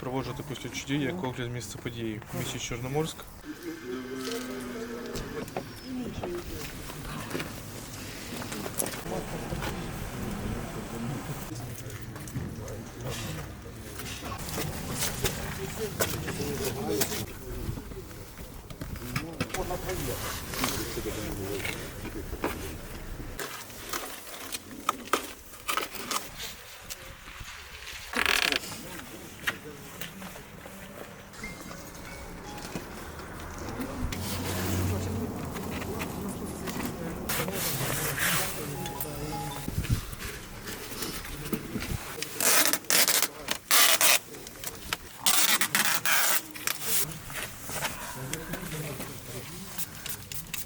Проводжу таку слідчу дію, як огляд місця події в місті Чорноморськ.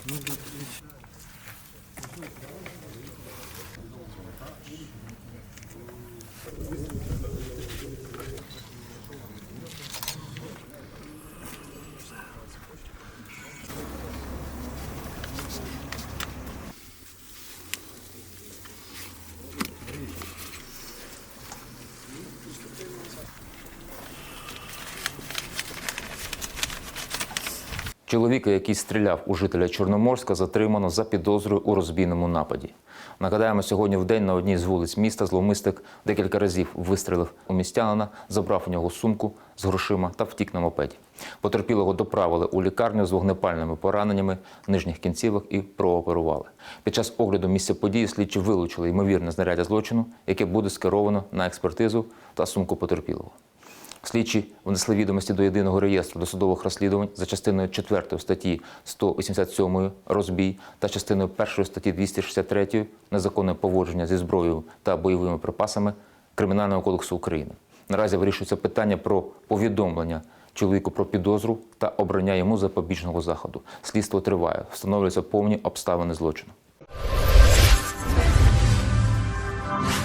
Ну, да, Чоловіка, який стріляв у жителя Чорноморська, затримано за підозрою у розбійному нападі. Нагадаємо, сьогодні в день на одній з вулиць міста зловмисник декілька разів вистрілив у містянина, забрав у нього сумку з грошима та втік на мопеді. Потерпілого доправили у лікарню з вогнепальними пораненнями нижніх кінцівок і прооперували. Під час огляду місця події слідчі вилучили ймовірне знаряддя злочину, яке буде скеровано на експертизу та сумку потерпілого. Слідчі внесли відомості до єдиного реєстру досудових розслідувань за частиною 4 статті 187 розбій та частиною 1 статті 263 незаконне поводження зі зброєю та бойовими припасами Кримінального кодексу України. Наразі вирішується питання про повідомлення чоловіку про підозру та обрання йому запобіжного заходу. Слідство триває, встановлюються повні обставини злочину.